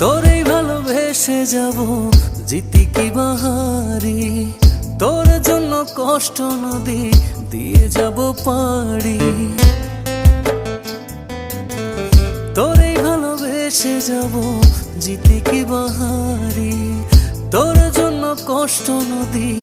তোরেই ভালোবেসে যাব, জিতি কি বাহারি? তোর জন্য কষ্ট নদী দিয়ে যাব পাড়ি। তোরেই ভালোবেসে যাব, জিতি কি বাহারি? তোর জন্য কষ্ট নদী